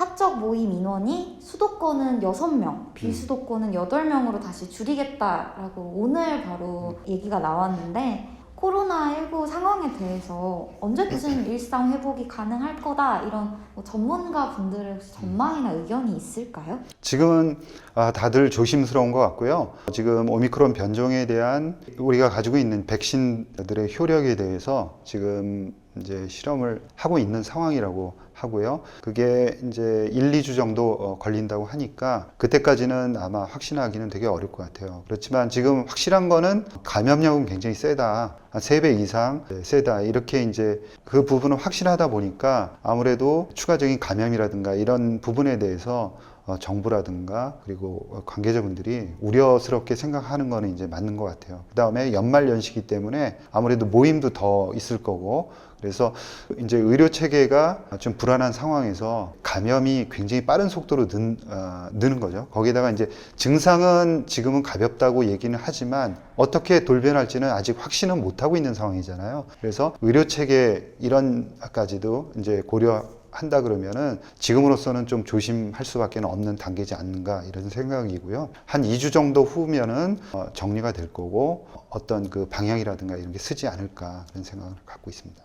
사적 모임 인원이 수도권은 6명, 비수도권은 8명으로 다시 줄이겠다라고 오늘 바로 얘기가 나왔는데 코로나19 상황에 대해서 언제쯤 일상 회복이 가능할 거다 이런 뭐 전문가 분들의 혹시 전망이나 의견이 있을까요? 지금은 아, 다들 조심스러운 것 같고요. 지금 오미크론 변종에 대한 우리가 가지고 있는 백신들의 효력에 대해서 지금 이제 실험을 하고 있는 상황이라고 하고요. 그게 이제 1, 2주 정도 어, 걸린다고 하니까 그때까지는 아마 확신하기는 되게 어려울 것 같아요. 그렇지만 지금 확실한 거는 감염력은 굉장히 세다. 한 3배 이상 세다. 이렇게 이제 그 부분은 확실하다 보니까 아무래도 추가적인 감염이라든가 이런 부분에 대해서 어, 정부라든가 그리고 관계자분들이 우려스럽게 생각하는 거는 이제 맞는 것 같아요. 그 다음에 연말 연시기 때문에 아무래도 모임도 더 있을 거고 그래서 이제 의료 체계가 좀 불안한 상황에서 감염이 굉장히 빠른 속도로 는, 어, 느는 거죠. 거기다가 이제 증상은 지금은 가볍다고 얘기는 하지만 어떻게 돌변할지는 아직 확신은 못 하고 있는 상황이잖아요. 그래서 의료 체계 이런까지도 이제 고려 한다 그러면은 지금으로서는 좀 조심할 수밖에 없는 단계지 않는가 이런 생각이고요. 한 2주 정도 후면은 어, 정리가 될 거고 어떤 그 방향이라든가 이런 게 쓰지 않을까 그런 생각을 갖고 있습니다.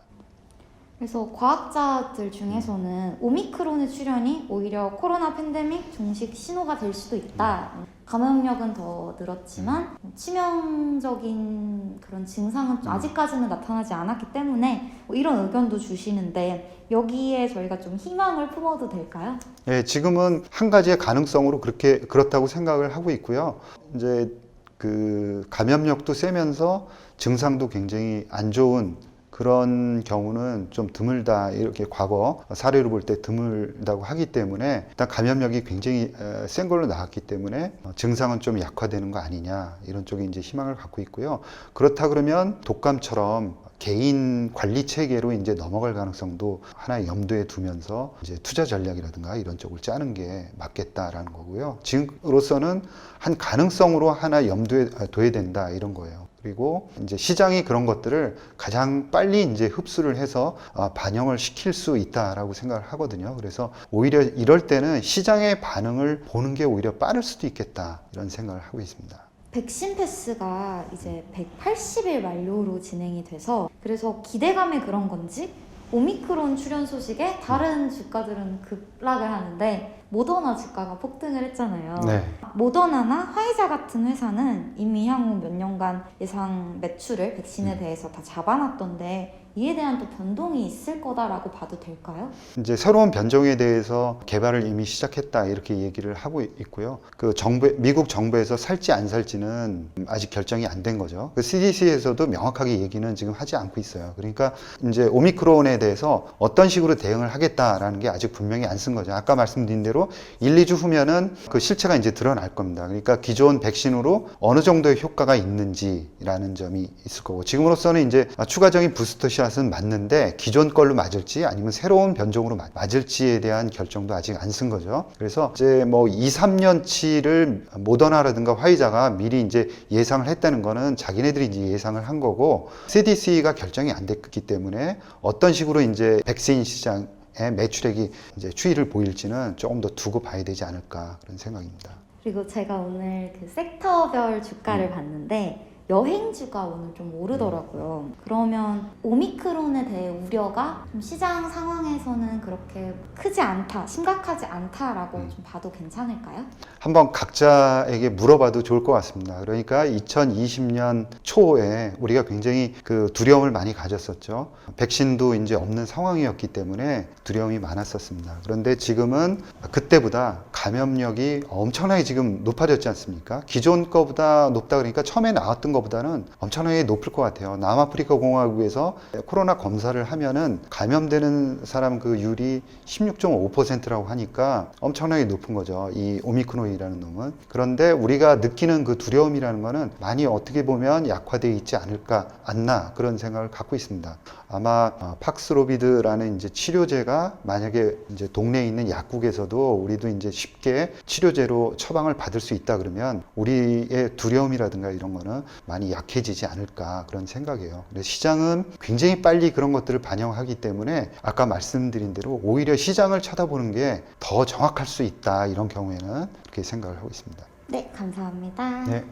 그래서 과학자들 중에서는 오미크론의 출현이 오히려 코로나 팬데믹 종식 신호가 될 수도 있다. 감염력은 더 늘었지만 치명적인 그런 증상은 좀 아직까지는 나타나지 않았기 때문에 뭐 이런 의견도 주시는데 여기에 저희가 좀 희망을 품어도 될까요? 예, 지금은 한 가지의 가능성으로 그렇게 그렇다고 생각을 하고 있고요. 이제 그 감염력도 세면서 증상도 굉장히 안 좋은 그런 경우는 좀 드물다 이렇게 과거 사례로 볼 때 드물다고 하기 때문에 일단 감염력이 굉장히 에, 센 걸로 나왔기 때문에 어, 증상은 좀 약화되는 거 아니냐 이런 쪽에 이제 희망을 갖고 있고요. 그렇다 그러면 독감처럼 개인 관리 체계로 이제 넘어갈 가능성도 하나 염두에 두면서 이제 투자 전략이라든가 이런 쪽을 짜는 게 맞겠다라는 거고요. 지금으로서는 한 가능성으로 하나 염두에 둬야 된다 이런 거예요. 그리고 이제 시장이 그런 것들을 가장 빨리 이제 흡수를 해서 아, 반영을 시킬 수 있다라고 생각을 하거든요. 그래서 오히려 이럴 때는 시장의 반응을 보는 게 오히려 빠를 수도 있겠다 이런 생각을 하고 있습니다. 백신 패스가 이제 180일 만료로 진행이 돼서 그래서 기대감에 그런 건지 오미크론 출현 소식에 다른 주가들은 급락을 하는데 모더나 주가가 폭등을 했잖아요. 네. 모더나나 화이자 같은 회사는 이미 향후 몇 년간 예상 매출을 백신에 대해서 다 잡아놨던데 이에 대한 또 변동이 있을 거다라고 봐도 될까요? 이제 새로운 변종에 대해서 개발을 이미 시작했다 이렇게 얘기를 하고 있고요. 그 정부 미국 정부에서 살지 안 살지는 아직 결정이 안 된 거죠. 그 CDC에서도 명확하게 얘기는 지금 하지 않고 있어요. 그러니까 이제 오미크론에 대해서 어떤 식으로 대응을 하겠다라는 게 아직 분명히 안 쓴 거죠. 아까 말씀드린 대로 1, 2주 후면은 그 실체가 이제 드러날 겁니다. 그러니까 기존 백신으로 어느 정도의 효과가 있는지라는 점이 있을 거고 지금으로서는 이제 추가적인 부스터 샷은 맞는데 기존 걸로 맞을지 아니면 새로운 변종으로 맞- 맞을지에 대한 결정도 아직 안 쓴 거죠. 그래서 이제 뭐 2, 3년치를 모더나라든가 화이자가 미리 이제 예상을 했다는 거는 자기네들이 이제 예상을 한 거고 CDC가 결정이 안 됐기 때문에 어떤 식으로 이제 백신 시장 의 매출액이 이제 추이를 보일지는 조금 더 두고 봐야 되지 않을까 그런 생각입니다. 그리고 제가 오늘 그 섹터별 주가를 봤는데 여행주가 오늘 좀 오르더라고요. 그러면 오미크론에 대해 우려가 좀 시장 상황에서는 그렇게 크지 않다, 심각하지 않다라고 좀 봐도 괜찮을까요? 한번 각자에게 물어봐도 좋을 것 같습니다. 그러니까 2020년 초에 우리가 굉장히 그 두려움을 많이 가졌었죠. 백신도 이제 없는 상황이었기 때문에 두려움이 많았었습니다. 그런데 지금은 그때보다 감염력이 엄청나게 지금 높아졌지 않습니까? 기존 거보다 높다 그러니까 처음에 나왔던 것보다는 엄청나게 높을 것 같아요. 남아프리카 공화국에서 코로나 검사를 하면은 감염되는 사람 그 율이 16.5%라고 하니까 엄청나게 높은 거죠. 이 오미크론이라는 놈은. 그런데 우리가 느끼는 그 두려움이라는 거는 많이 어떻게 보면 약화되어 있지 않을까, 않나 그런 생각을 갖고 있습니다. 아마 어, 팍스로비드라는 이제 치료제가 만약에 이제 동네에 있는 약국에서도 우리도 이제 쉽게 치료제로 처방을 받을 수 있다 그러면 우리의 두려움이라든가 이런 거는 많이 약해지지 않을까 그런 생각이에요. 근데 시장은 굉장히 빨리 그런 것들을 반영하기 때문에 아까 말씀드린 대로 오히려 시장을 쳐다보는 게 더 정확할 수 있다 이런 경우에는 그렇게 생각을 하고 있습니다. 네, 감사합니다. 네.